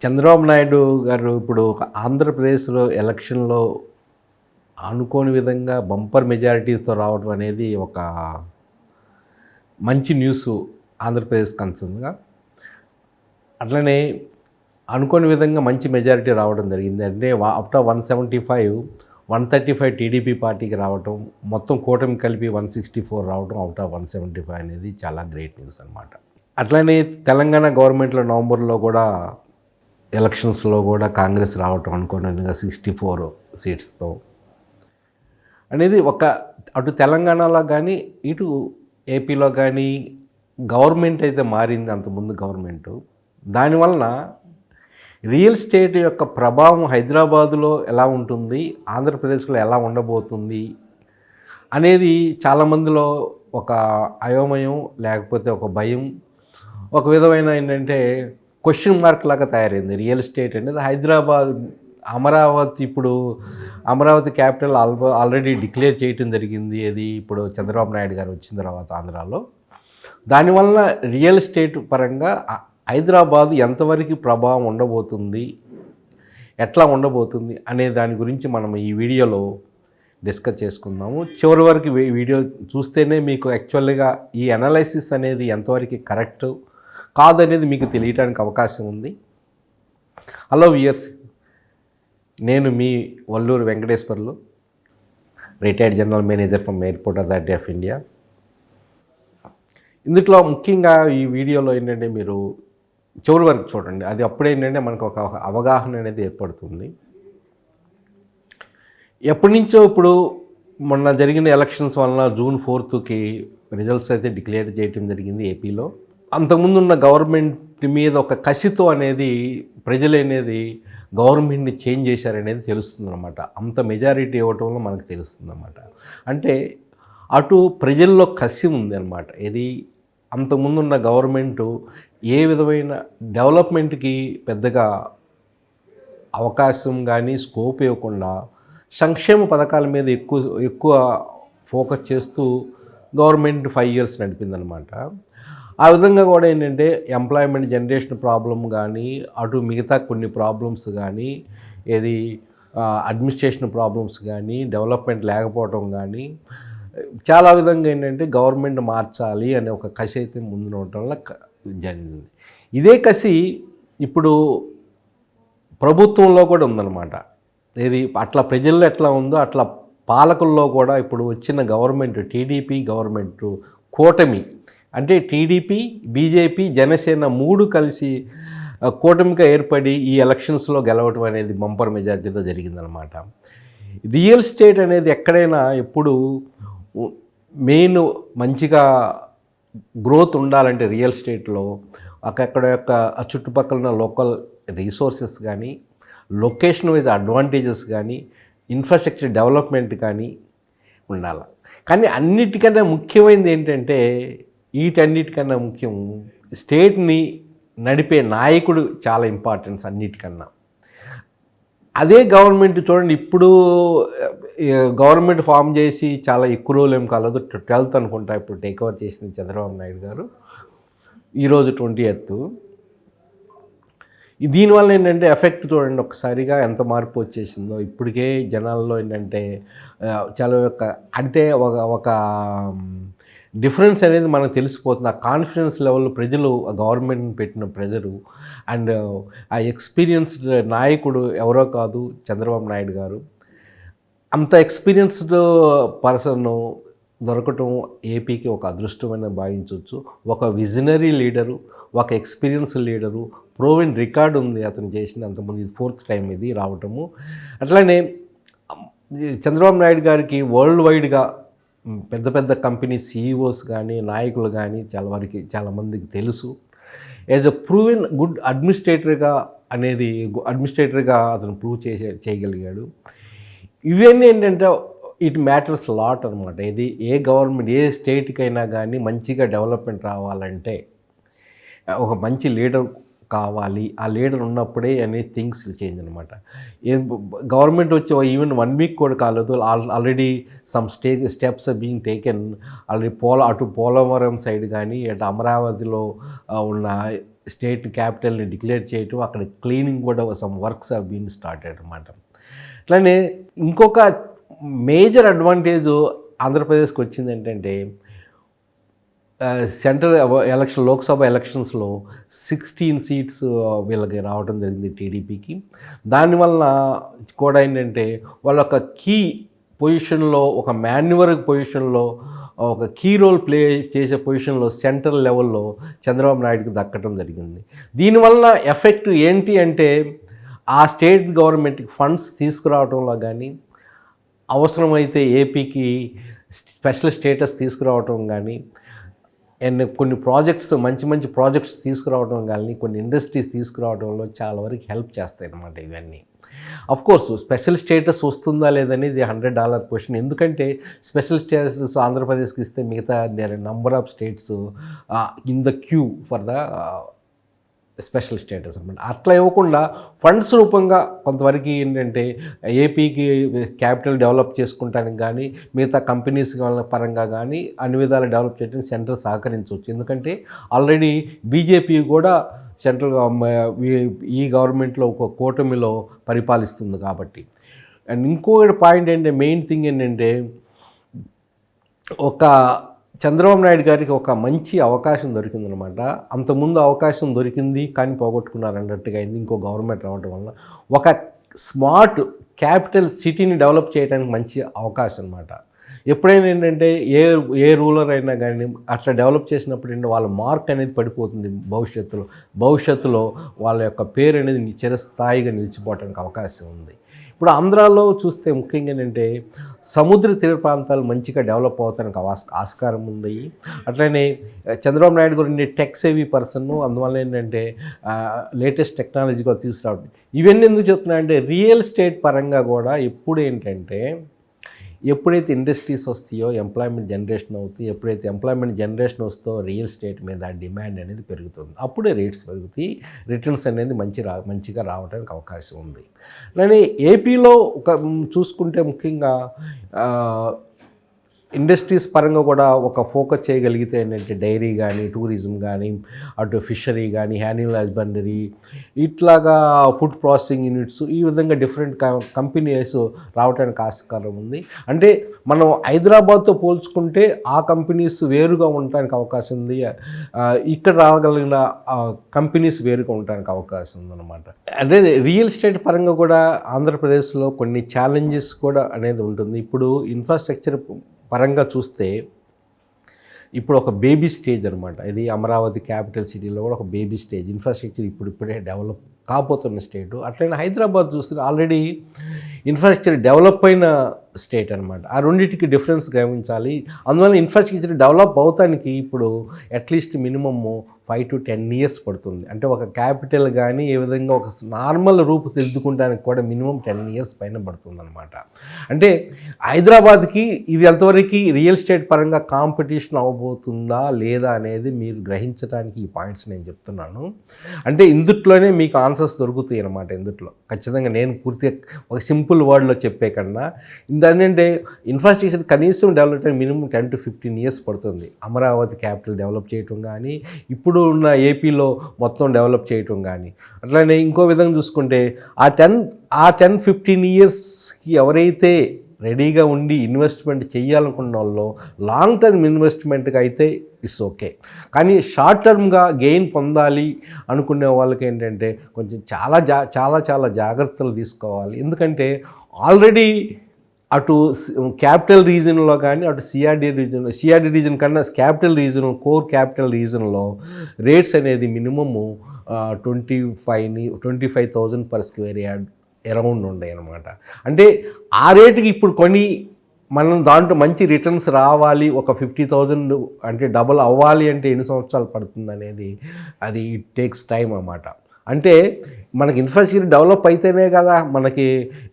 చంద్రబాబు నాయుడు గారు ఇప్పుడు ఒక ఆంధ్రప్రదేశ్లో ఎలక్షన్లో అనుకోని విధంగా బంపర్ మెజారిటీస్తో రావడం అనేది ఒక మంచి న్యూస్ ఆంధ్రప్రదేశ్ కన్సర్న్గా. అట్లనే అనుకోని విధంగా మంచి మెజారిటీ రావడం జరిగింది. అంటే after one seventy five one thirty five TDP పార్టీకి రావడం మొత్తం కూటమి కలిపి వన్ సిక్స్టీ ఫోర్ రావడం out of one seventy five అనేది చాలా గ్రేట్ న్యూస్ అనమాట అట్లనే తెలంగాణ గవర్నమెంట్లో నవంబర్లో కూడా ఎలక్షన్స్లో కూడా కాంగ్రెస్ రావటం అనుకోని విధంగా సిక్స్టీ ఫోర్ సీట్స్తో అనేది ఒక అటు తెలంగాణలో కానీ ఇటు ఏపీలో కానీ గవర్నమెంట్ అయితే మారింది అంతకుముందు గవర్నమెంట్. దానివలన రియల్ స్టేట్ యొక్క ప్రభావం హైదరాబాదులో ఎలా ఉంటుంది ఆంధ్రప్రదేశ్లో ఎలా ఉండబోతుంది అనేది చాలామందిలో ఒక అయోమయం లేకపోతే ఒక భయం. ఒక విధమైన ఏంటంటే క్వశ్చన్ మార్క్ లాగా తయారైంది. రియల్ ఎస్టేట్ అనేది హైదరాబాద్ అమరావతి ఇప్పుడు అమరావతి క్యాపిటల్ ఆల్బ ఆల్రెడీ డిక్లేర్ చేయటం జరిగింది. అది ఇప్పుడు చంద్రబాబు నాయుడు గారు వచ్చిన తర్వాత ఆంధ్రాలో. దానివల్ల రియల్ ఎస్టేట్ పరంగా హైదరాబాద్ ఎంతవరకు ప్రభావం ఉండబోతుంది ఎట్లా ఉండబోతుంది అనే దాని గురించి మనం ఈ వీడియోలో డిస్కస్ చేసుకుందాము. చివరి వరకు వీడియో చూస్తేనే మీకు యాక్చువల్గా ఈ అనాలైసిస్ అనేది ఎంతవరకు కరెక్ట్ కాదనేది మీకు తెలియటానికి అవకాశం ఉంది. హలో వియర్స్ నేను మీ Valluru Venkateswarlu retired general manager from airport authority of India ఇందులో ముఖ్యంగా ఈ వీడియోలో ఏంటంటే మీరు చివరి వరకు చూడండి. అది అప్పుడే ఏంటంటే మనకు ఒక అవగాహన అనేది ఏర్పడుతుంది. ఎప్పటి నుంచో ఇప్పుడు మొన్న జరిగిన ఎలక్షన్స్ వలన జూన్ ఫోర్త్కి రిజల్ట్స్ అయితే డిక్లేర్ చేయటం జరిగింది ఏపీలో అంతకుముందు ఉన్న గవర్నమెంట్ మీద ఒక కసితో అనేది ప్రజలు అనేది గవర్నమెంట్ని చేంజ్ చేశారనేది తెలుస్తుంది అనమాట అంత మెజారిటీ ఇవ్వటం వల్ల మనకు తెలుస్తుందన్నమాట. అంటే అటు ప్రజల్లో కసి ఉంది అనమాట ఇది అంతకుముందున్న గవర్నమెంటు ఏ విధమైన డెవలప్మెంట్కి పెద్దగా అవకాశం కానీ స్కోప్ ఇవ్వకుండా సంక్షేమ పథకాల మీద ఎక్కువ ఎక్కువ ఫోకస్ చేస్తూ గవర్నమెంట్ ఫైవ్ ఇయర్స్ నడిపిందనమాట ఆ విధంగా కూడా ఏంటంటే ఎంప్లాయ్మెంట్ జనరేషన్ ప్రాబ్లం కానీ అటు మిగతా కొన్ని ప్రాబ్లమ్స్ కానీ ఏది అడ్మినిస్ట్రేషన్ ప్రాబ్లమ్స్ కానీ డెవలప్మెంట్ లేకపోవడం కానీ చాలా విధంగా ఏంటంటే గవర్నమెంట్ మార్చాలి అనే ఒక కసి అయితే ముందున ఉండటం వల్ల జరిగింది. ఇదే కసి ఇప్పుడు ప్రభుత్వంలో కూడా ఉందన్నమాట. ఇది అట్లా ప్రజల్లో ఎట్లా ఉందో అట్లా పాలకుల్లో కూడా ఇప్పుడు వచ్చిన గవర్నమెంట్ టీడీపీ గవర్నమెంట్ కూటమి అంటే టీడీపీ బీజేపీ జనసేన మూడు కలిసి కూటమిగా ఏర్పడి ఈ ఎలక్షన్స్లో గెలవటం అనేది బంపర్ మెజార్టీతో జరిగిందనమాట రియల్ స్టేట్ అనేది ఎక్కడైనా ఎప్పుడు మెయిన్ మంచిగా గ్రోత్ ఉండాలంటే రియల్ స్టేట్లో అక్కడ యొక్క ఆ చుట్టుపక్కల ఉన్న లోకల్ రీసోర్సెస్ కానీ లొకేషన్ వైజ్ అడ్వాంటేజెస్ కానీ ఇన్ఫ్రాస్ట్రక్చర్ డెవలప్మెంట్ కానీ ఉండాలి. కానీ అన్నిటికన్నా ముఖ్యమైనది ఏంటంటే వీటన్నిటికన్నా ముఖ్యం స్టేట్ని నడిపే నాయకుడు చాలా ఇంపార్టెన్స్ అన్నిటికన్నా. అదే గవర్నమెంట్ చూడండి ఇప్పుడు గవర్నమెంట్ ఫామ్ చేసి చాలా ఎక్కువ రోజులు ఏం కాలేదు. ట్వెల్త్ అనుకుంటా ఇప్పుడు టేక్ ఓవర్ చేసింది చంద్రబాబు నాయుడు గారు. ఈరోజు ట్వంటీ ఎయిత్. దీనివల్ల ఏంటంటే ఎఫెక్ట్ చూడండి ఒకసారిగా ఎంత మార్పు వచ్చేసిందో. ఇప్పటికే జనాల్లో ఏంటంటే చాలా యొక్క అంటే ఒక ఒక డిఫరెన్స్ అనేది మనకు తెలిసిపోతుంది. ఆ కాన్ఫిడెన్స్ లెవెల్ ప్రజలు గవర్నమెంట్ని పెట్టిన ప్రజలు అండ్ ఆ ఎక్స్పీరియన్స్డ్ నాయకుడు ఎవరో కాదు చంద్రబాబు నాయుడు గారు. అంత ఎక్స్పీరియన్స్డ్ పర్సన్ దొరకటం ఏపీకి ఒక అదృష్టమైన భావించవచ్చు. ఒక విజనరీ లీడరు ఒక ఎక్స్పీరియన్స్ లీడరు ప్రోవెన్ రికార్డు ఉంది అతను చేసిన అంతమంది ఇది ఫోర్త్ టైం ఇది రావటము. అట్లానే చంద్రబాబు నాయుడు గారికి వరల్డ్ వైడ్గా పెద్ద పెద్ద కంపెనీ సీఈఓస్ కానీ నాయకులు కానీ చాలా వారికి చాలామందికి తెలుసు. యాజ్ అ ప్రూవెన్ గుడ్ అడ్మినిస్ట్రేటర్గా అనేది అడ్మినిస్ట్రేటర్గా అతను ప్రూవ్ చేసే చేయగలిగాడు. ఇవన్నీ ఏంటంటే ఇట్ మ్యాటర్స్ లాట్ అనమాట ఇది ఏ గవర్నమెంట్ ఏ స్టేట్కైనా కానీ మంచిగా డెవలప్మెంట్ రావాలంటే ఒక మంచి లీడర్ కావాలి ఆ లీడర్ ఉన్నప్పుడే అనే థింగ్స్ చేంజ్ అనమాట గవర్నమెంట్ వచ్చి ఈవెన్ వన్ వీక్ కూడా కాలేదు already some stay steps being taken. Already పోల అటు పోలవరం సైడ్ కానీ అటు అమరావతిలో ఉన్న స్టేట్ క్యాపిటల్ని డిక్లేర్ చేయటం అక్కడ క్లీనింగ్ కూడా some works are been started అనమాట అట్లానే ఇంకొక మేజర్ అడ్వాంటేజ్ ఆంధ్రప్రదేశ్కి వచ్చింది ఏంటంటే సెంట్రల్ ఎలక్షన్ లోక్సభ ఎలక్షన్స్లో సిక్స్టీన్ సీట్స్ వీళ్ళకి రావడం జరిగింది టీడీపీకి. దానివల్ల కూడా ఏంటంటే వాళ్ళ ఒక కీ పొజిషన్లో ఒక మాన్యువర్ పొజిషన్లో ఒక కీ రోల్ ప్లే చేసే పొజిషన్లో సెంట్రల్ లెవెల్లో చంద్రబాబు నాయుడుకి దక్కడం జరిగింది. దీనివల్ల ఎఫెక్ట్ ఏంటి అంటే ఆ స్టేట్ గవర్నమెంట్కి ఫండ్స్ తీసుకురావడంలో కానీ అవసరమైతే ఏపీకి స్పెషల్ స్టేటస్ తీసుకురావటం కానీ అండ్ కొన్ని ప్రాజెక్ట్స్ మంచి మంచి ప్రాజెక్ట్స్ తీసుకురావడం కానీ కొన్ని ఇండస్ట్రీస్ తీసుకురావడంలో చాలా వరకు హెల్ప్ చేస్తాయి అన్నమాట ఇవన్నీ. అఫ్ కోర్స్ స్పెషల్ స్టేటస్ వస్తుందా లేదనేది హండ్రెడ్ డాలర్ క్వశ్చన్ ఎందుకంటే స్పెషల్ స్టేటస్ ఆంధ్రప్రదేశ్కి ఇస్తే మిగతా there number of states in the queue for the special status అనమాట అట్లా ఇవ్వకుండా ఫండ్స్ రూపంగా కొంతవరకు ఏంటంటే ఏపీకి క్యాపిటల్ డెవలప్ చేసుకుంటానికి కానీ మిగతా కంపెనీస్ పరంగా కానీ అన్ని విధాలు డెవలప్ చేయడానికి సెంటర్ సహకరించవచ్చు. ఎందుకంటే ఆల్రెడీ బీజేపీ కూడా సెంట్రల్ ఈ గవర్నమెంట్లో ఒక కూటమిలో పరిపాలిస్తుంది కాబట్టి. అండ్ ఇంకో పాయింట్ ఏంటంటే మెయిన్ థింగ్ ఏంటంటే ఒక చంద్రబాబు నాయుడు గారికి ఒక మంచి అవకాశం దొరికిందనమాట. అంతకుముందు అవకాశం దొరికింది కానీ పోగొట్టుకున్నారు అన్నట్టుగా అయింది. ఇంకో గవర్నమెంట్ రావడం వల్ల ఒక స్మార్ట్ క్యాపిటల్ సిటీని డెవలప్ చేయడానికి మంచి అవకాశం అనమాట ఎప్పుడైనా ఏంటంటే ఏ ఏ రూలర్ అయినా కానీ అట్లా డెవలప్ చేసినప్పుడు ఏంటంటే వాళ్ళ మార్క్ అనేది పడిపోతుంది భవిష్యత్తులో. భవిష్యత్తులో వాళ్ళ యొక్క పేరు అనేది చిరస్థాయిగా నిలిచిపోవడానికి అవకాశం ఉంది. ఇప్పుడు ఆంధ్రాలో చూస్తే ముఖ్యంగా ఏంటంటే సముద్ర తీర ప్రాంతాలు మంచిగా డెవలప్ అవుతానికి ఆస్కారం ఉంది. అట్లనే చంద్రబాబు నాయుడు గారు టెక్ సేవీ పర్సన్ అందువల్ల ఏంటంటే లేటెస్ట్ టెక్నాలజీ కూడా తీసుకురావడం. ఇవన్నీ ఎందుకు చెప్తున్నాయంటే రియల్ ఎస్టేట్ పరంగా కూడా ఎప్పుడు ఏంటంటే ఎప్పుడైతే ఇండస్ట్రీస్ వస్తాయో ఎంప్లాయ్మెంట్ జనరేషన్ అవుతాయి ఎప్పుడైతే ఎంప్లాయ్మెంట్ జనరేషన్ వస్తుందో రియల్ ఎస్టేట్ మీద డిమాండ్ అనేది పెరుగుతుంది. అప్పుడే రేట్స్ పెరుగుతాయి రిటర్న్స్ అనేది మంచి రా మంచిగా రావడానికి అవకాశం ఉంది. అలానే ఏపీలో ఒక చూసుకుంటే ముఖ్యంగా ఇండస్ట్రీస్ పరంగా కూడా ఒక ఫోకస్ చేయగలిగితే ఏంటంటే డైరీ కానీ టూరిజం కానీ అటు ఫిషరీ కానీ యానిమల్ హస్బెండరీ ఇట్లాగా ఫుడ్ ప్రాసెసింగ్ యూనిట్స్ ఈ విధంగా డిఫరెంట్ కంపెనీస్ రావడానికి ఆస్కారం ఉంది. అంటే మనం హైదరాబాద్తో పోల్చుకుంటే ఆ కంపెనీస్ వేరుగా ఉండటానికి అవకాశం ఉంది. ఇక్కడ రాగలిగిన కంపెనీస్ వేరుగా ఉండడానికి అవకాశం ఉందన్నమాట. అంటే రియల్ ఎస్టేట్ పరంగా కూడా ఆంధ్రప్రదేశ్లో కొన్ని ఛాలెంజెస్ కూడా అనేది ఉంటుంది. ఇప్పుడు ఇన్ఫ్రాస్ట్రక్చర్ పరంగా చూస్తే ఇప్పుడు ఒక బేబీ స్టేజ్ అనమాట ఇది అమరావతి క్యాపిటల్ సిటీలో కూడా ఒక బేబీ స్టేజ్. ఇన్ఫ్రాస్ట్రక్చర్ ఇప్పుడు ఇప్పుడే డెవలప్ కాబోతున్న స్టేట్. అట్లనే హైదరాబాద్ చూస్తే ఆల్రెడీ ఇన్ఫ్రాస్ట్రక్చర్ డెవలప్ అయిన స్టేట్ అనమాట ఆ రెండింటికి డిఫరెన్స్ గమనించాలి. అందువల్ల ఇన్ఫ్రాస్ట్రక్చర్ డెవలప్ అవుతానికి ఇప్పుడు at least minimum five to ten years పడుతుంది. అంటే ఒక క్యాపిటల్ కానీ ఏ విధంగా ఒక నార్మల్ రూపు దిద్దుకుంటానికి కూడా మినిమం టెన్ ఇయర్స్ పైన పడుతుంది అనమాట అంటే హైదరాబాద్కి ఇది ఎంతవరకు రియల్ ఎస్టేట్ పరంగా కాంపిటీషన్ అవ్వబోతుందా లేదా అనేది మీరు గ్రహించడానికి ఈ పాయింట్స్ నేను చెప్తున్నాను. అంటే ఇందుట్లోనే మీకు ఆన్సర్స్ దొరుకుతాయి అన్నమాట ఇందుట్లో. ఖచ్చితంగా నేను పూర్తిగా ఒక సింపుల్ వర్డ్లో చెప్పే కన్నా ఇందంటే ఇన్ఫ్రాస్ట్రక్చర్ కనీసం develop minimum ten to fifteen years పడుతుంది. అమరావతి క్యాపిటల్ డెవలప్ చేయటం కానీ ఇప్పుడు ఉన్న ఏపీలో మొత్తం డెవలప్ చేయటం కానీ. అట్లానే ఇంకో విధంగా చూసుకుంటే ఆ టెన్ ఆ టెన్ ఫిఫ్టీన్ ఇయర్స్కి ఎవరైతే రెడీగా ఉండి ఇన్వెస్ట్మెంట్ చేయాలనుకున్న వాళ్ళు లాంగ్ టర్మ్ ఇన్వెస్ట్మెంట్కి అయితే ఇట్స్ ఓకే. కానీ షార్ట్ టర్మ్గా గెయిన్ పొందాలి అనుకునే వాళ్ళకి ఏంటంటే కొంచెం చాలా జా చాలా చాలా జాగ్రత్తలు తీసుకోవాలి. ఎందుకంటే ఆల్రెడీ అటు క్యాపిటల్ రీజన్లో కానీ అటు సిఆర్డి రీజన్ సిఆర్డి రీజన్ కన్నా క్యాపిటల్ రీజన్ కోర్ క్యాపిటల్ రీజన్లో రేట్స్ అనేది minimum twenty ఫైవ్ని twenty five thousand per square yard around ఉన్నాయి అనమాట అంటే ఆ రేటుకి ఇప్పుడు కొని మనం దాంట్లో మంచి రిటర్న్స్ రావాలి ఒక ఫిఫ్టీ థౌజండ్ అంటే డబుల్ అవ్వాలి అంటే ఎన్ని సంవత్సరాలు పడుతుంది అనేది అది ఇట్ టేక్స్ టైం అన్నమాట. అంటే మనకి ఇన్ఫ్రాస్ట్రక్చర్ డెవలప్ అయితేనే కదా మనకి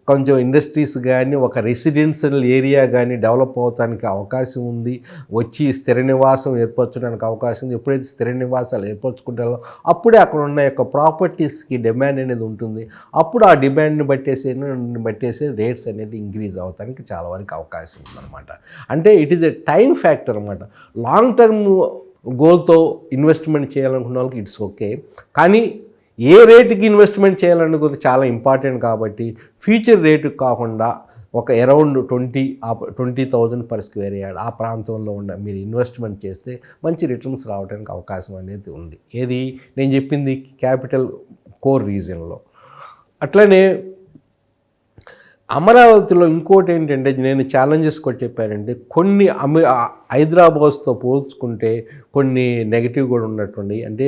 కొంచెం ఇండస్ట్రీస్ కానీ ఒక రెసిడెన్షియల్ ఏరియా కానీ డెవలప్ అవడానికి అవకాశం ఉంది. వచ్చి స్థిర నివాసం ఏర్పరచడానికి అవకాశం ఉంది. ఎప్పుడైతే స్థిర నివాసాలు ఏర్పరచుకుంటారో అప్పుడే అక్కడ ఉన్న యొక్క ప్రాపర్టీస్కి డిమాండ్ అనేది ఉంటుంది. అప్పుడు ఆ డిమాండ్ని బట్టేసి బట్టేసి రేట్స్ అనేది ఇంక్రీజ్ అవడానికి చాలా వరకు అవకాశం ఉందన్నమాట. అంటే it is a time factor అనమాట లాంగ్ టర్మ్ గోల్తో ఇన్వెస్ట్మెంట్ చేయాలనుకున్న వాళ్ళకి ఇట్స్ ఓకే కానీ ఏ రేటుకి ఇన్వెస్ట్మెంట్ చేయాలనుకుంది చాలా ఇంపార్టెంట్ కాబట్టి ఫ్యూచర్ రేటు కాకుండా ఒక అరౌండ్ ట్వంటీ ఆ twenty thousand per square yard ఆ ప్రాంతంలో ఉన్న మీరు ఇన్వెస్ట్మెంట్ చేస్తే మంచి రిటర్న్స్ రావడానికి అవకాశం అనేది ఉంది. ఏది? నేను చెప్పింది క్యాపిటల్ కోర్ రీజన్లో అట్లనే అమరావతిలో ఇంకోటి ఏంటంటే నేను ఛాలెంజెస్ కూడా చెప్పానంటే కొన్ని అమి హైదరాబాద్తో పోల్చుకుంటే కొన్ని నెగిటివ్ కూడా ఉన్నటువంటి అంటే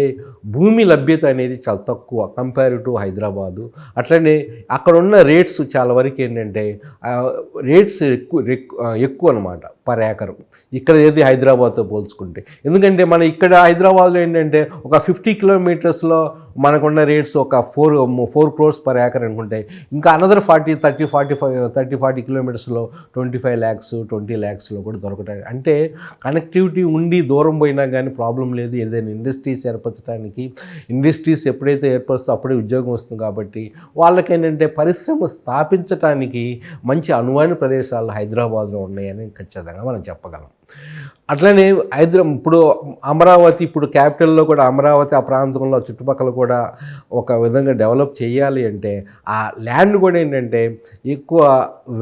భూమి లభ్యత అనేది చాలా తక్కువ కంపేర్ టు హైదరాబాదు. అట్లనే అక్కడ ఉన్న రేట్స్ చాలా వరకు ఏంటంటే రేట్స్ ఎక్కువ ఎక్కువ అనమాట పర్ ఏకర్ ఇక్కడ ఏది హైదరాబాద్తో పోల్చుకుంటే. ఎందుకంటే మన ఇక్కడ హైదరాబాద్లో ఏంటంటే ఒక ఫిఫ్టీ కిలోమీటర్స్లో మనకున్న రేట్స్ ఒక four four crores per acre అనుకుంటే ఇంకా another forty thirty forty five thirty forty కిలోమీటర్స్లో twenty five lakhs twenty ల్యాక్స్లో కూడా దొరకటాయి అంటే కనెక్టివిటీ ఉండి దూరం పోయినా కానీ ప్రాబ్లం లేదు. ఏదైనా ఇండస్ట్రీస్ ఏర్పరచడానికి ఇండస్ట్రీస్ ఎప్పుడైతే ఏర్పరుస్తో అప్పుడే ఉద్యోగం వస్తుంది కాబట్టి వాళ్ళకి ఏంటంటే పరిశ్రమ స్థాపించడానికి మంచి అనువైన ప్రదేశాలు హైదరాబాద్లో ఉన్నాయని ఖచ్చితంగా మనం చెప్పగలం. అట్లనే హైదరా ఇప్పుడు అమరావతి ఇప్పుడు క్యాపిటల్లో కూడా అమరావతి ఆ ప్రాంతంలో చుట్టుపక్కల కూడా ఒక విధంగా డెవలప్ చేయాలి అంటే ఆ ల్యాండ్ కూడా ఏంటంటే ఎక్కువ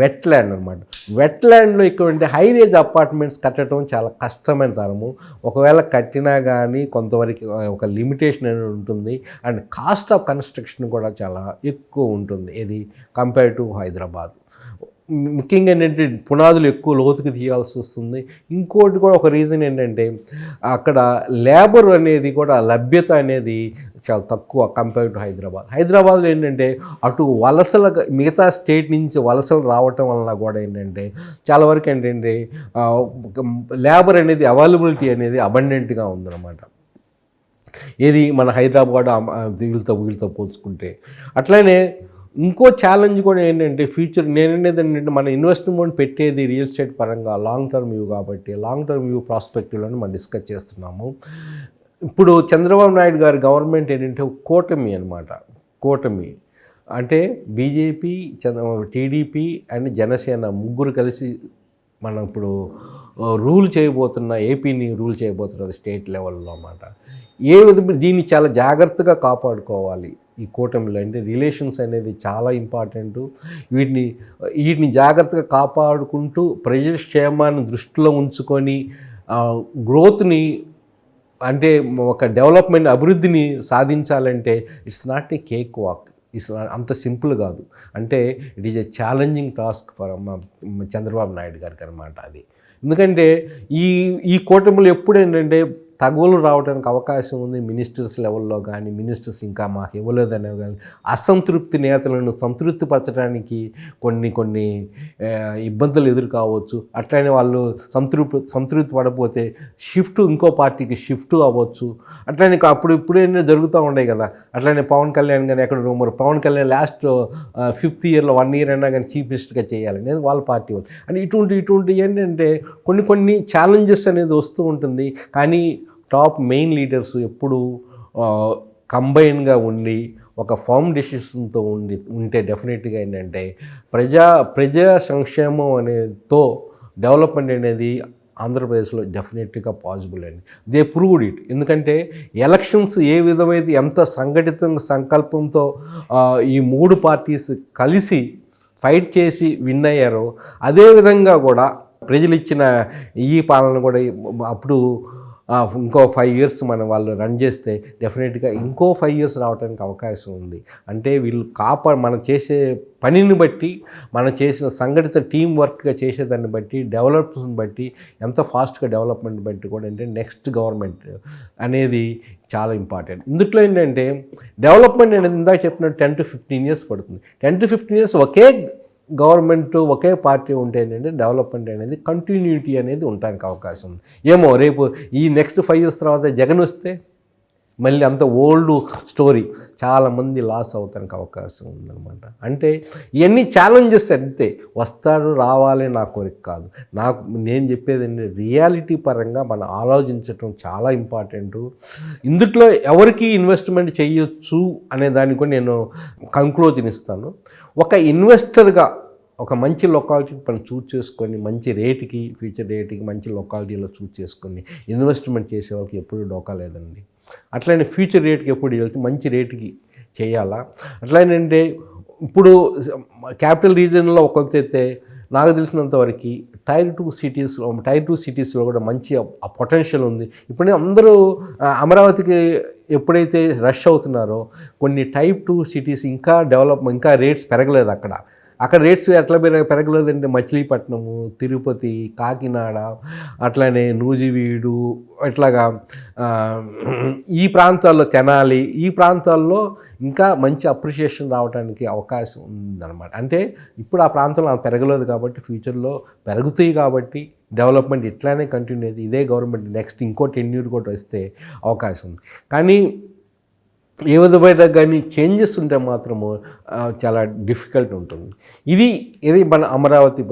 వెట్ ల్యాండ్ అనమాట వెట్ ల్యాండ్లో ఎక్కువ అంటే హై రేజ్ అపార్ట్మెంట్స్ కట్టడం చాలా కష్టమైన తరము. ఒకవేళ కట్టినా కానీ కొంతవరకు ఒక లిమిటేషన్ అనేది ఉంటుంది. అండ్ కాస్ట్ ఆఫ్ కన్స్ట్రక్షన్ కూడా చాలా ఎక్కువ ఉంటుంది. ఇది కంపేర్ టు హైదరాబాద్. ముఖ్యంగా ఏంటంటే పునాదులు ఎక్కువ లోతుకి తీయాల్సి వస్తుంది. ఇంకోటి కూడా ఒక రీజన్ ఏంటంటే అక్కడ లేబర్ అనేది కూడా లభ్యత అనేది చాలా తక్కువ కంపేర్ టు హైదరాబాద్. హైదరాబాద్లో ఏంటంటే అటు వలసల మిగతా స్టేట్ నుంచి వలసలు రావటం వలన కూడా ఏంటంటే చాలా వరకు ఏంటంటే లేబర్ అనేది అవైలబిలిటీ అనేది అబండెంట్గా ఉందన్నమాట. ఏది మన హైదరాబాద్ వీళ్ళతో వీళ్ళతో పోల్చుకుంటే. అట్లనే ఇంకో ఛాలెంజ్ కూడా ఏంటంటే ఫ్యూచర్ నేనేది ఏంటంటే మన ఇన్వెస్ట్మెంట్ పెట్టేది రియల్ ఎస్టేట్ పరంగా లాంగ్ టర్మ్ వ్యూ కాబట్టి లాంగ్ టర్మ్ వ్యూ ప్రాస్పెక్టివ్లను మనం డిస్కస్ చేస్తున్నాము. ఇప్పుడు చంద్రబాబు నాయుడు గారి గవర్నమెంట్ ఏంటంటే కూటమి అనమాట కూటమి. అంటే BJP Chandra TDP and Janasena ముగ్గురు కలిసి మనం ఇప్పుడు రూల్ చేయబోతున్న ఏపీని రూల్ చేయబోతున్నారు స్టేట్ లెవెల్లో అన్నమాట. ఏ విధంగా దీన్ని చాలా జాగ్రత్తగా కాపాడుకోవాలి. ఈ కూటమిలో అంటే రిలేషన్స్ అనేది చాలా ఇంపార్టెంట్ వీటిని వీటిని జాగ్రత్తగా కాపాడుకుంటూ ప్రజల క్షేమాన్ని దృష్టిలో ఉంచుకొని గ్రోత్ని అంటే ఒక డెవలప్మెంట్ అభివృద్ధిని సాధించాలంటే it's not a cakewalk it's అంత సింపుల్ కాదు. అంటే it is a challenging task for Chandrababu Naidu గారికి అనమాట అది. ఎందుకంటే ఈ ఈ కూటమిలో ఎప్పుడు ఏంటంటే తగులు రావడానికి అవకాశం ఉంది మినిస్టర్స్ లెవెల్లో కానీ మినిస్టర్స్ ఇంకా మాకు ఇవ్వలేదనే కానీ. అసంతృప్తి నేతలను సంతృప్తిపరచడానికి కొన్ని కొన్ని ఇబ్బందులు ఎదురు కావచ్చు అట్లనే వాళ్ళు సంతృప్తి సంతృప్తి పడపోతే షిఫ్ట్ ఇంకో పార్టీకి షిఫ్ట్ అవ్వచ్చు. అట్లనే అప్పుడు ఇప్పుడు ఏంటంటే జరుగుతూ ఉన్నాయి కదా. అట్లనే పవన్ కళ్యాణ్ కానీ ఎక్కడ rumour Pawan Kalyan last fifth ఇయర్లో వన్ ఇయర్ అయినా కానీ చీఫ్ మినిస్టర్గా చేయాలనేది వాళ్ళ పార్టీ వాళ్ళు. అంటే ఇటువంటి ఇటువంటి ఏంటంటే కొన్ని కొన్ని ఛాలెంజెస్ అనేది వస్తూ ఉంటుంది. కానీ టాప్ మెయిన్ లీడర్స్ ఎప్పుడు కంబైన్గా ఉండి ఒక ఫామ్ డెసిషన్తో ఉండి ఉంటే డెఫినెట్గా ఏంటంటే ప్రజా ప్రజా సంక్షేమం అనేతో డెవలప్మెంట్ అనేది ఆంధ్రప్రదేశ్లో డెఫినెట్గా పాసిబుల్ అండి. They proved it. ఎందుకంటే ఎలక్షన్స్ ఏ విధమైతే ఎంత సంఘటిత సంకల్పంతో ఈ మూడు పార్టీస్ కలిసి ఫైట్ చేసి విన్ అయ్యారో అదేవిధంగా కూడా ప్రజలు ఇచ్చిన ఈ పాలన కూడా అప్పుడు ఇంకో ఫైవ్ ఇయర్స్ మనం వాళ్ళు రన్ చేస్తే డెఫినెట్గా ఇంకో ఫైవ్ ఇయర్స్ రావడానికి అవకాశం ఉంది. అంటే వీళ్ళు కాపా మనం చేసే పనిని బట్టి మనం చేసిన సంఘటిత టీం వర్క్గా చేసేదాన్ని బట్టి డెవలప్స్ని బట్టి ఎంత ఫాస్ట్గా డెవలప్మెంట్ బట్టి కూడా ఏంటంటే నెక్స్ట్ గవర్నమెంట్ అనేది చాలా ఇంపార్టెంట్ ఇందుట్లో ఏంటంటే డెవలప్మెంట్ అనేది ఇందాక చెప్పిన టెన్ టు ఫిఫ్టీన్ ఇయర్స్ పడుతుంది. టెన్ టు ఫిఫ్టీన్ ఇయర్స్ ఒకే గవర్నమెంట్ ఒకే పార్టీ ఉంటే ఏంటంటే డెవలప్మెంట్ అనేది కంటిన్యూటీ అనేది ఉండడానికి అవకాశం ఉంది. ఏమో రేపు ఈ నెక్స్ట్ ఫైవ్ ఇయర్స్ తర్వాత జగన్ వస్తే మళ్ళీ అంత ఓల్డ్ స్టోరీ చాలామంది లాస్ అవుతానికి అవకాశం ఉందన్నమాట. అంటే ఇవన్నీ ఛాలెంజెస్ అంతే. వస్తాడు రావాలి నా కోరిక కాదు. నాకు నేను చెప్పేది ఏంటంటే రియాలిటీ పరంగా మనం ఆలోచించటం చాలా ఇంపార్టెంట్ ఇందుట్లో ఎవరికి ఇన్వెస్ట్మెంట్ చేయొచ్చు అనే దానికి కూడా నేను కంక్లూజన్ ఇస్తాను. ఒక ఇన్వెస్టర్గా ఒక మంచి లొకాలిటీ మనం చూస్ చేసుకొని మంచి రేటుకి ఫ్యూచర్ రేటుకి మంచి లొకాలిటీలో చూస్ చేసుకొని ఇన్వెస్ట్మెంట్ చేసే వాళ్ళకి ఎప్పుడు డోకా లేదండి. అట్లనే ఫ్యూచర్ రేట్కి ఎప్పుడు వెళ్తే మంచి రేటుకి చేయాలా? అట్లనే ఇప్పుడు క్యాపిటల్ రీజన్లో ఒక్కొక్క అయితే నాకు తెలిసినంత వరకు టైర్ టూ సిటీస్లో టైర్ టూ సిటీస్లో కూడా మంచి పొటెన్షియల్ ఉంది. ఇప్పుడే అందరూ అమరావతికి ఎప్పుడైతే రష్ అవుతున్నారో కొన్ని టైప్ టూ సిటీస్ ఇంకా డెవలప్ ఇంకా రేట్స్ పెరగలేదు అక్కడ. అక్కడ రేట్స్ ఎట్లా పెరగ పెరగలేదంటే మచిలీపట్నము తిరుపతి కాకినాడ అట్లానే నూజివీడు ఇట్లాగా ఈ ప్రాంతాల్లో తెనాలి ఈ ప్రాంతాల్లో ఇంకా మంచి అప్రిషియేషన్ రావడానికి అవకాశం ఉందన్నమాట. అంటే ఇప్పుడు ఆ ప్రాంతంలో పెరగలేదు కాబట్టి ఫ్యూచర్లో పెరుగుతాయి కాబట్టి డెవలప్మెంట్ ఇట్లానే కంటిన్యూ అయితే ఇదే గవర్నమెంట్ నెక్స్ట్ ఇంకో టెన్యూర్ కూడా వస్తే అవకాశం ఉంది. కానీ ఏ విధమైన కానీ చేంజెస్ ఉంటే మాత్రము చాలా డిఫికల్ట్ ఉంటుంది. ఇది ఇది మన అమరావతి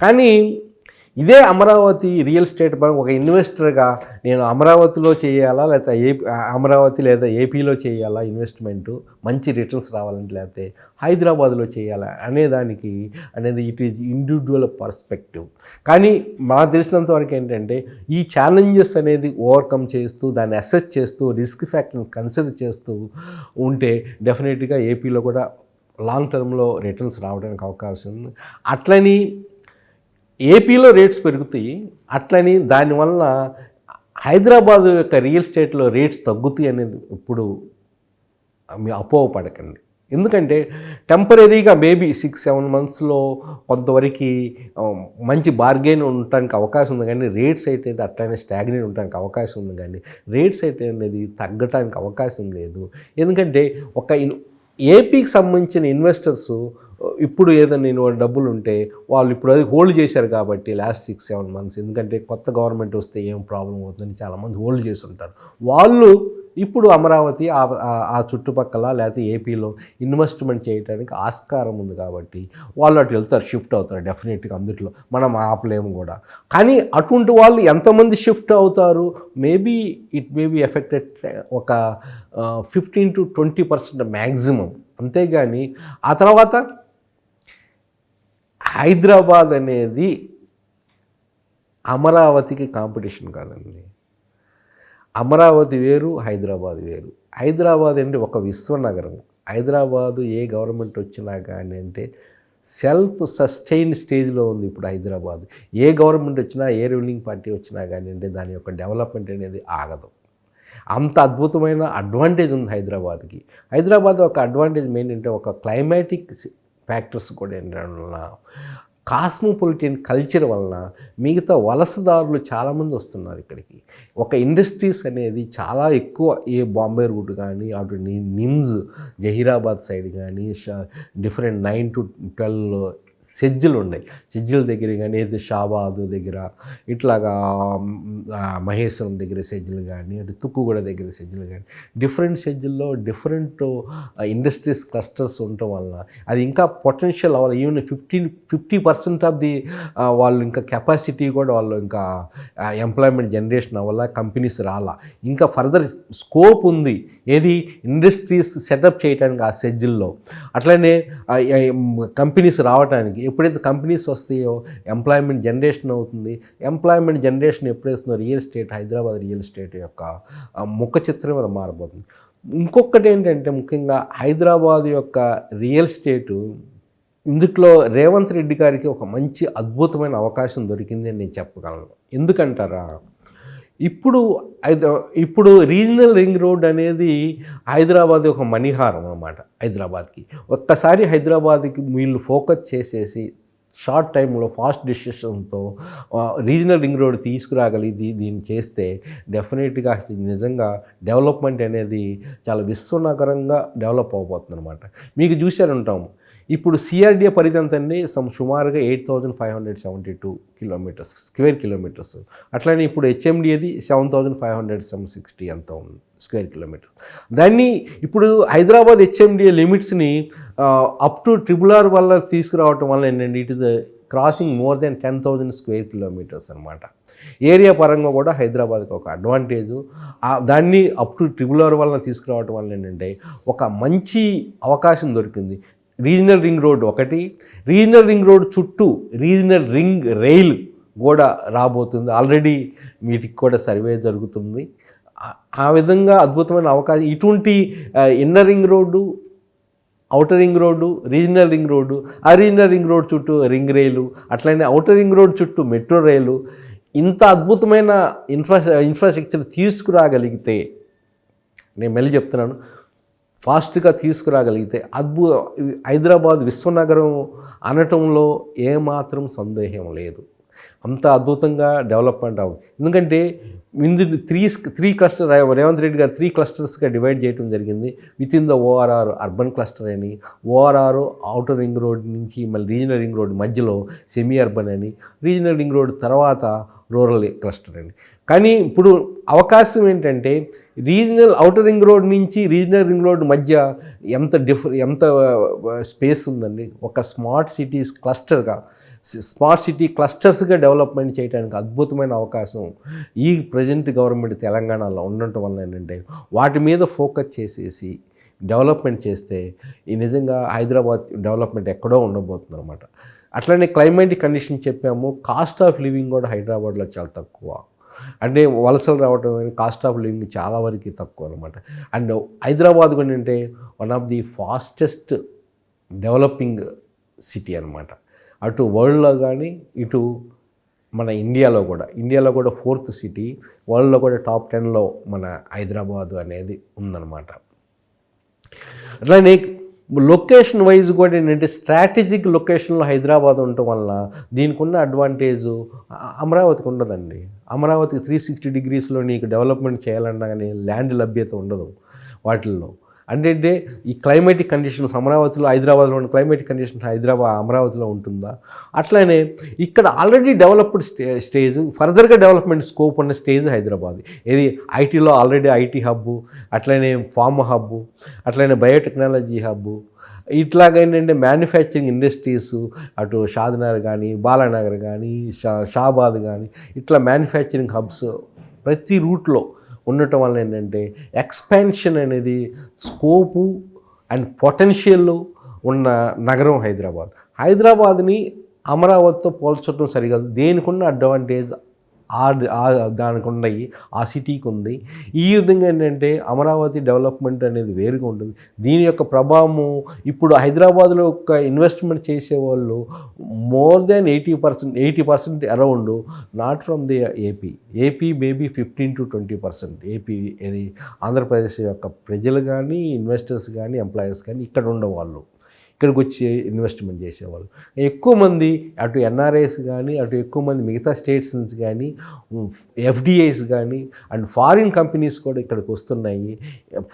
కానీ ఇదే అమరావతి రియల్ ఎస్టేట్ పరంగా ఒక ఇన్వెస్టర్గా నేను అమరావతిలో చేయాలా లేకపోతే ఏపీ అమరావతి లేదా ఏపీలో చేయాలా ఇన్వెస్ట్మెంట్? మంచి రిటర్న్స్ రావాలంటే లేకపోతే హైదరాబాద్లో చేయాలా అనేదానికి అనేది ఇట్ ఈజ్ ఇండివిజువల్ పర్స్పెక్టివ్. కానీ మాకు తెలిసినంత వరకు ఏంటంటే ఈ ఛాలెంజెస్ అనేది ఓవర్కమ్ చేస్తూ దాన్ని అసెస్ చేస్తూ రిస్క్ ఫ్యాక్టర్స్ కన్సిడర్ చేస్తూ ఉంటే డెఫినెట్గా ఏపీలో కూడా లాంగ్ టర్మ్లో రిటర్న్స్ రావడానికి అవకాశం ఉంది. అట్లని ఏపీలో రేట్స్ పెరుగుతాయి. అట్లని దానివల్ల హైదరాబాద్ యొక్క రియల్ ఎస్టేట్లో రేట్స్ తగ్గుతాయి అనేది ఇప్పుడు మీ అపోహపడకండి ఎందుకంటే టెంపరీగా మేబీ సిక్స్ సెవెన్ మంత్స్లో కొంతవరకు మంచి బార్గెన్ ఉండటానికి అవకాశం ఉంది. కానీ రేట్స్ అయితే అట్లనే స్టాగ్నేట్ ఉండడానికి అవకాశం ఉంది. కానీ రేట్స్ అయితే అనేది తగ్గటానికి అవకాశం లేదు. ఎందుకంటే ఒక ఇన్ ఏపీకి సంబంధించిన ఇన్వెస్టర్స్ ఇప్పుడు ఏదైనా నేను డబ్బులు ఉంటే వాళ్ళు ఇప్పుడు అది హోల్డ్ చేశారు కాబట్టి లాస్ట్ సిక్స్ సెవెన్ మంత్స్ ఎందుకంటే కొత్త గవర్నమెంట్ వస్తే ఏం ప్రాబ్లం అవుతుందని చాలామంది హోల్డ్ చేసి ఉంటారు వాళ్ళు ఇప్పుడు అమరావతి ఆ- ఆ- చుట్టుపక్కల లేకపోతే ఏపీలో ఇన్వెస్ట్మెంట్ చేయడానికి ఆస్కారం ఉంది కాబట్టి వాళ్ళు అటు వెళ్తారు షిఫ్ట్ అవుతారు డెఫినెట్గా అందుట్లో. మనం ఆపలేము కూడా. కానీ అటువంటి వాళ్ళు ఎంతమంది షిఫ్ట్ అవుతారు? Maybe it may be affected ఒక fifteen to twenty percent maximum అంతేగాని ఆ తర్వాత హైదరాబాద్ అనేది అమరావతికి కాంపిటీషన్ కాదండి. అమరావతి వేరు హైదరాబాద్ వేరు. హైదరాబాద్ అంటే ఒక విశ్వనగరం. హైదరాబాదు ఏ గవర్నమెంట్ వచ్చినా కానీ అంటే సెల్ఫ్ సస్టైన్ స్టేజ్లో ఉంది ఇప్పుడు హైదరాబాద్. ఏ గవర్నమెంట్ వచ్చినా ఏ రూలింగ్ పార్టీ వచ్చినా కానీ అంటే దాని యొక్క డెవలప్మెంట్ అనేది ఆగదు. అంత అద్భుతమైన అడ్వాంటేజ్ ఉంది హైదరాబాద్కి. హైదరాబాద్ ఒక అడ్వాంటేజ్ ఏంటంటే ఒక క్లైమాటిక్ ఫ్యాక్టర్స్ కూడా వలన కాస్మోపొలిటియన్ కల్చర్ వలన మిగతా వలసదారులు చాలామంది వస్తున్నారు ఇక్కడికి. ఒక ఇండస్ట్రీస్ అనేది చాలా ఎక్కువ ఏ బాంబే రూట్ కానీ అటు నిమ్స్ జహీరాబాద్ సైడ్ కానీ డిఫరెంట్ నైన్ టు ట్వెల్వ్ సెజ్జులు ఉన్నాయి సెజ్జుల దగ్గర కానీ అయితే షాబాద్ దగ్గర ఇట్లాగా మహేశ్వరం దగ్గర సెజ్జులు కానీ అటు తుక్కుగూడ దగ్గర సెజ్జులు కానీ డిఫరెంట్ సెజ్జుల్లో డిఫరెంట్ ఇండస్ట్రీస్ క్లస్టర్స్ ఉండటం వలన అది ఇంకా పొటెన్షియల్ అవ్వాలి. Even fifteen fifty percent of the వాళ్ళు ఇంకా కెపాసిటీ కూడా వాళ్ళు ఇంకా ఎంప్లాయ్మెంట్ జనరేషన్ అవ్వాల కంపెనీస్ రాలా. ఇంకా ఫర్దర్ స్కోప్ ఉంది. ఏది? ఇండస్ట్రీస్ సెటప్ చేయడానికి ఆ సెజ్జిల్లో. అట్లనే కంపెనీస్ రావడానికి ఎప్పుడైతే కంపెనీస్ వస్తాయో ఎంప్లాయ్మెంట్ జనరేషన్ అవుతుంది employment generation ఎప్పుడైస్తుందో real estate Hyderabad real estate యొక్క ముఖ చిత్రం ఇలా మారబోతుంది. ఇంకొకటి ఏంటంటే ముఖ్యంగా హైదరాబాద్ యొక్క రియల్ ఎస్టేటు ఇందుట్లో రేవంత్ రెడ్డి గారికి ఒక మంచి అద్భుతమైన అవకాశం దొరికింది అని నేను చెప్పగలను. ఎందుకంటారా? ఇప్పుడు ఇప్పుడు రీజనల్ రింగ్ రోడ్ అనేది హైదరాబాద్ ఒక మణిహారం అన్నమాట హైదరాబాద్కి. ఒక్కసారి హైదరాబాద్కి వీళ్ళు ఫోకస్ చేసేసి షార్ట్ టైంలో ఫాస్ట్ డిసిషన్తో రీజనల్ రింగ్ రోడ్ తీసుకురాగలిగి దీన్ని చేస్తే డెఫినెట్గా నిజంగా డెవలప్మెంట్ అనేది చాలా విశ్వనగరంగా డెవలప్ అవబోతుంది అనమాట మీకు చూశారు ఉంటాము ఇప్పుడు సిఆర్డిఏ పరిధి ఎంత అండి సమ్ సుమారుగా eight thousand five hundred seventy two kilometers square kilometers అట్లనే ఇప్పుడు హెచ్ఎండిఏది seven thousand five hundred seven sixty ఎంత ఉంది స్క్వేర్ కిలోమీటర్ దాన్ని ఇప్పుడు హైదరాబాద్ హెచ్ఎండిఏ లిమిట్స్ని అప్ టు ట్రిపుల్ ఆర్ వల్ల తీసుకురావటం వల్ల ఏంటంటే it is crossing more than ten thousand square kilometers అనమాట ఏరియా పరంగా కూడా హైదరాబాద్కి ఒక అడ్వాంటేజు దాన్ని అప్ టు ట్రిపుల్ ఆర్ వల్ల తీసుకురావటం వల్ల ఏంటంటే ఒక మంచి అవకాశం దొరికింది. రీజనల్ రింగ్ రోడ్ ఒకటి రీజనల్ రింగ్ రోడ్ చుట్టూ రీజనల్ రింగ్ రైల్ కూడా రాబోతుంది. ఆల్రెడీ వీటికి కూడా సర్వే జరుగుతుంది. ఆ- విధంగా అద్భుతమైన అవకాశం ఇటువంటి inner ring road outer ring road regional ring road ఆ రీజనల్ రింగ్ రోడ్ చుట్టూ రింగ్ రైలు అట్లనే అవుటర్ రింగ్ రోడ్ చుట్టూ మెట్రో రైలు ఇంత అద్భుతమైన ఇన్ఫ్రా ఇన్ఫ్రాస్ట్రక్చర్ తీసుకురాగలిగితే నేను మళ్ళీ చెప్తున్నాను ఫాస్ట్గా తీసుకురాగలిగితే అద్భుత హైదరాబాద్ విశ్వనగరం అనటంలో ఏమాత్రం సందేహం లేదు. అంత అద్భుతంగా డెవలప్మెంట్ అవ్వదు ఎందుకంటే ఇందు three three cluster Revanth Reddy garu three క్లస్టర్స్గా divide చేయడం జరిగింది. Within the ORR urban cluster అని ఓఆర్ఆర్ అవుటర్ రింగ్ రోడ్ నుంచి మళ్ళీ రీజనల్ రింగ్ రోడ్ మధ్యలో సెమీ అర్బన్ అని రీజనల్ రింగ్ రోడ్ తర్వాత రూరల్ క్లస్టర్ అండి. కానీ ఇప్పుడు అవకాశం ఏంటంటే రీజనల్ అవుటర్ రింగ్ రోడ్ నుంచి రీజనల్ రింగ్ రోడ్ మధ్య ఎంత డిఫర్ ఎంత స్పేస్ ఉందండి? ఒక స్మార్ట్ సిటీస్ క్లస్టర్గా స్మార్ట్ సిటీ క్లస్టర్స్గా డెవలప్మెంట్ చేయడానికి అద్భుతమైన అవకాశం ఈ ప్రజెంట్ గవర్నమెంట్ తెలంగాణలో ఉండటం వల్ల ఏంటంటే వాటి మీద ఫోకస్ చేసేసి డెవలప్మెంట్ చేస్తే ఈ నిజంగా హైదరాబాద్ డెవలప్మెంట్ ఎక్కడో ఉండబోతుంది అనమాట అట్లనే క్లైమేటిక్ కండిషన్ చెప్పాము కాస్ట్ ఆఫ్ లివింగ్ కూడా హైదరాబాద్లో చాలా తక్కువ. అంటే వలసలు రావడం కానీ కాస్ట్ ఆఫ్ లివింగ్ చాలా వరకు తక్కువ అనమాట అండ్ హైదరాబాద్ కూడా అంటే one of the fastest developing city అనమాట అటు వరల్డ్లో కానీ ఇటు మన ఇండియాలో కూడా. ఇండియాలో కూడా ఫోర్త్ సిటీ వరల్డ్లో కూడా టాప్ టెన్లో మన హైదరాబాదు అనేది ఉందన్నమాట. అట్లానే లొకేషన్ వైజ్ కూడా ఏంటంటే స్ట్రాటజిక్ లొకేషన్లో హైదరాబాద్ ఉండటం వల్ల దీనికి ఉన్న అడ్వాంటేజ్ అమరావతికి ఉండదండి. అమరావతికి త్రీ సిక్స్టీ డిగ్రీస్లో నీకు డెవలప్మెంట్ చేయాలన్నా కానీ ల్యాండ్ లభ్యత ఉండదు వాటిల్లో. అంటే ఈ క్లైమేటిక్ కండిషన్స్ అమరావతిలో హైదరాబాద్లో ఉన్న క్లైమేటిక్ కండిషన్స్ హైదరాబాద్ అమరావతిలో ఉంటుందా? అట్లనే ఇక్కడ ఆల్రెడీ డెవలప్డ్ స్టే స్టేజ్ ఫర్దర్గా డెవలప్మెంట్ స్కోప్ ఉన్న స్టేజ్ హైదరాబాద్. ఇది ఐటీలో ఆల్రెడీ ఐటీ హబ్బు అట్లనే ఫార్మ్ హబ్బు అట్లనే బయోటెక్నాలజీ హబ్బు ఇట్లాగైందంటే మ్యానుఫ్యాక్చరింగ్ ఇండస్ట్రీస్ అటు షాద్నగర్ కానీ బాలానగర్ కానీ షా షాబాద్ కానీ ఇట్లా మ్యానుఫ్యాక్చరింగ్ హబ్స్ ప్రతి రూట్లో ఉండటం వల్ల ఏంటంటే ఎక్స్పాన్షన్ అనేది స్కోపు అండ్ పొటెన్షియల్ ఉన్న నగరం హైదరాబాద్. హైదరాబాద్ని అమరావతితో పోల్చడం సరికాదు. దేనికున్న అడ్వాంటేజ్ దానికి ఉన్నాయి ఆ సిటీకి ఉంది ఈ విధంగా ఏంటంటే అమరావతి డెవలప్మెంట్ అనేది వేరుగా ఉంటుంది. దీని యొక్క ప్రభావము ఇప్పుడు హైదరాబాద్లో ఒక ఇన్వెస్ట్మెంట్ చేసేవాళ్ళు more than eighty percent eighty percent around not from the AP. AP maybe fifteen to twenty percent. AP ఇది ఆంధ్రప్రదేశ్ యొక్క ప్రజలు కానీ ఇన్వెస్టర్స్ కానీ ఎంప్లాయీస్ కానీ ఇక్కడ ఉండేవాళ్ళు ఇక్కడికి వచ్చి ఇన్వెస్ట్మెంట్ చేసేవాళ్ళు. ఎక్కువ మంది అటు ఎన్ఆర్ఐస్ కానీ అటు ఎక్కువ మంది మిగతా స్టేట్స్ నుంచి కానీ ఎఫ్డిఐస్ కానీ అండ్ ఫారిన్ కంపెనీస్ కూడా ఇక్కడికి వస్తున్నాయి.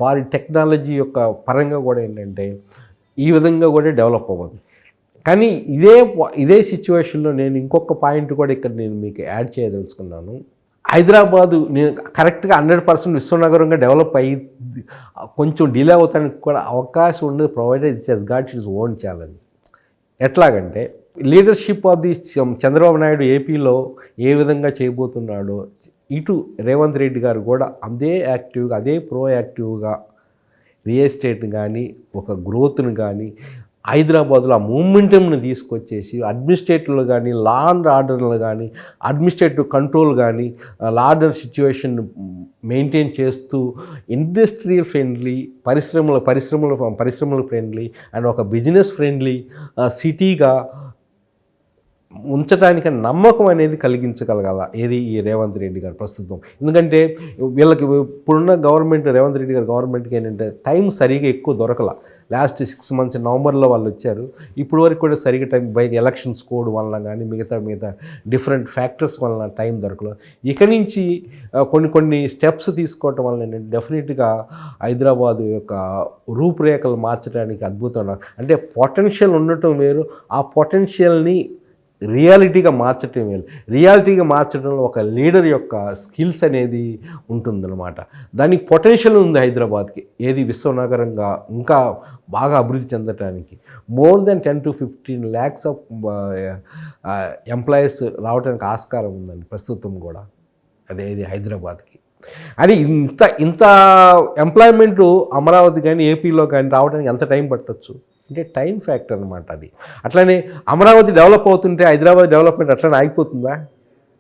ఫారిన్ టెక్నాలజీ యొక్క పరంగా కూడా ఏంటంటే ఈ విధంగా కూడా డెవలప్ అవ్వదు. కానీ ఇదే ఇదే సిచ్యువేషన్లో నేను ఇంకొక పాయింట్ కూడా ఇక్కడ నేను మీకు యాడ్ చేయదలుచుకున్నాను. హైదరాబాదు నేను కరెక్ట్గా హండ్రెడ్ పర్సెంట్ విశ్వనగరంగా డెవలప్ అయ్యి కొంచెం డిలే అవుతానికి కూడా అవకాశం ఉండదు. Provided it has got its own challenge ఎట్లాగంటే leadership of the Chandrababu Naidu ఏపీలో ఏ విధంగా చేయబోతున్నాడో ఇటు రేవంత్ రెడ్డి గారు కూడా అదే యాక్టివ్గా అదే ప్రో యాక్టివ్గా రియల్ ఎస్టేట్ కానీ ఒక గ్రోత్ను కానీ హైదరాబాద్లో ఆ మూమెంటంని తీసుకొచ్చేసి అడ్మినిస్ట్రేటివ్లో కానీ లా అండ్ ఆర్డర్లు కానీ అడ్మినిస్ట్రేటివ్ కంట్రోల్ కానీ లా ఆర్డర్ సిచ్యువేషన్ మెయింటైన్ చేస్తూ ఇండస్ట్రియల్ ఫ్రెండ్లీ పరిశ్రమల పరిశ్రమల పరిశ్రమల ఫ్రెండ్లీ అండ్ ఒక బిజినెస్ ఫ్రెండ్లీ సిటీగా ఉంచడానికి నమ్మకం అనేది కలిగించగలగాల ఏది ఈ రేవంత్ రెడ్డి గారు ప్రస్తుతం. ఎందుకంటే వీళ్ళకి ఇప్పుడున్న గవర్నమెంట్ రేవంత్ రెడ్డి గారు గవర్నమెంట్కి ఏంటంటే టైం సరిగా ఎక్కువ దొరకల. లాస్ట్ సిక్స్ మంత్స్ నవంబర్లో వాళ్ళు వచ్చారు. ఇప్పుడు వరకు కూడా సరిగా టైం బై ఎలక్షన్స్ కోడ్ వలన కానీ మిగతా మిగతా డిఫరెంట్ ఫ్యాక్టర్స్ వలన టైం దొరకలేదు. ఇక నుంచి కొన్ని కొన్ని స్టెప్స్ తీసుకోవటం వలన నేను డెఫినెట్గా హైదరాబాద్ యొక్క రూపురేఖలు మార్చడానికి అద్భుతం అంటే పొటెన్షియల్ ఉండటం వేరు. ఆ పొటెన్షియల్ని రియాలిటీగా మార్చటం వేరు రియాలిటీగా మార్చడంలో ఒక లీడర్ యొక్క స్కిల్స్ అనేది ఉంటుందన్నమాట. దానికి పొటెన్షియల్ ఉంది హైదరాబాద్కి. ఏది విశ్వనగరంగా ఇంకా బాగా అభివృద్ధి చెందటానికి. More than ten to fifteen lakhs of employees రావడానికి ఆస్కారం ఉందండి ప్రస్తుతం కూడా. అదేది హైదరాబాద్కి. అని ఇంత ఇంత ఎంప్లాయ్మెంట్ అమరావతి కానీ ఏపీలో కానీ రావడానికి ఎంత టైం పట్టొచ్చు? అంటే టైం ఫ్యాక్టర్ అనమాట అది. అట్లనే అమరావతి డెవలప్ అవుతుంటే హైదరాబాద్ డెవలప్మెంట్ అట్లనే ఆగిపోతుందా?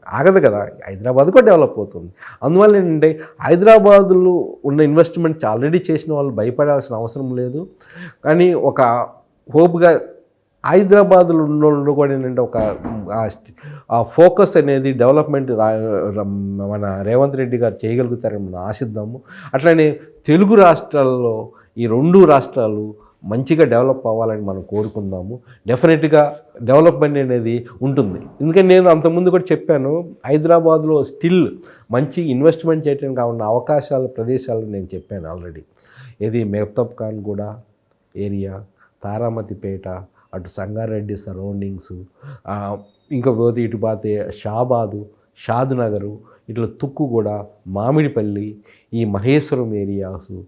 ఆగదు కదా. హైదరాబాద్ కూడా డెవలప్ అవుతుంది. అందువల్ల ఏంటంటే హైదరాబాద్లో ఉన్న ఇన్వెస్ట్మెంట్స్ ఆల్రెడీ చేసిన వాళ్ళు భయపడాల్సిన అవసరం లేదు. కానీ ఒక హోప్గా హైదరాబాద్లో ఉన్న వాళ్ళు కూడా ఏంటంటే ఒక ఆ ఫోకస్ అనేది డెవలప్మెంట్ మన రేవంత్ రెడ్డి గారు చేయగలుగుతారని మనం ఆశిద్దాము. అట్లనే తెలుగు రాష్ట్రాల్లో ఈ రెండు రాష్ట్రాలు మంచిగా డెవలప్ అవ్వాలని మనం కోరుకుందాము. డెఫినెట్గా డెవలప్మెంట్ అనేది ఉంటుంది. ఎందుకంటే నేను అంతకుముందు కూడా చెప్పాను హైదరాబాద్లో స్టిల్ మంచి ఇన్వెస్ట్మెంట్ చేయడానికి కావాలన్న అవకాశాలు ప్రదేశాలు నేను చెప్పాను ఆల్రెడీ. ఇది మెహతాబ్ ఖాన్ కూడా ఏరియా తారామతిపేట అటు సంగారెడ్డి సరౌండింగ్స్ ఇంకా పోతే ఇటు పోతే షాబాదు షాద్ నగరు ఇట్లా తుక్కుగూడ మామిడిపల్లి ఈ మహేశ్వరం ఏరియాస్.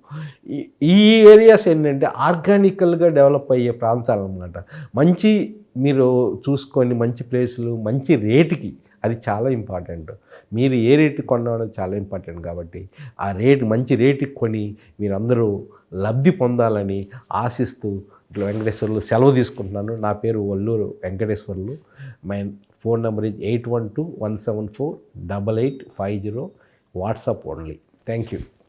ఈ- ఈ ఏరియాస్ ఏంటంటే ఆర్గానికల్గా డెవలప్ అయ్యే ప్రాంతాలు అనమాట మంచి మీరు చూసుకొని మంచి ప్లేసులు మంచి రేటుకి అది చాలా ఇంపార్టెంట్. మీరు ఏ రేటు కొనడం చాలా ఇంపార్టెంట్ కాబట్టి ఆ రేటు మంచి రేటుకి కొని మీరందరూ లబ్ధి పొందాలని ఆశిస్తూ ఇట్లా వెంకటేశ్వర్లు సెలవు తీసుకుంటున్నాను. నా పేరు Olluru Venkateswarlu. My phone number is 812 174 WhatsApp only. Thank you.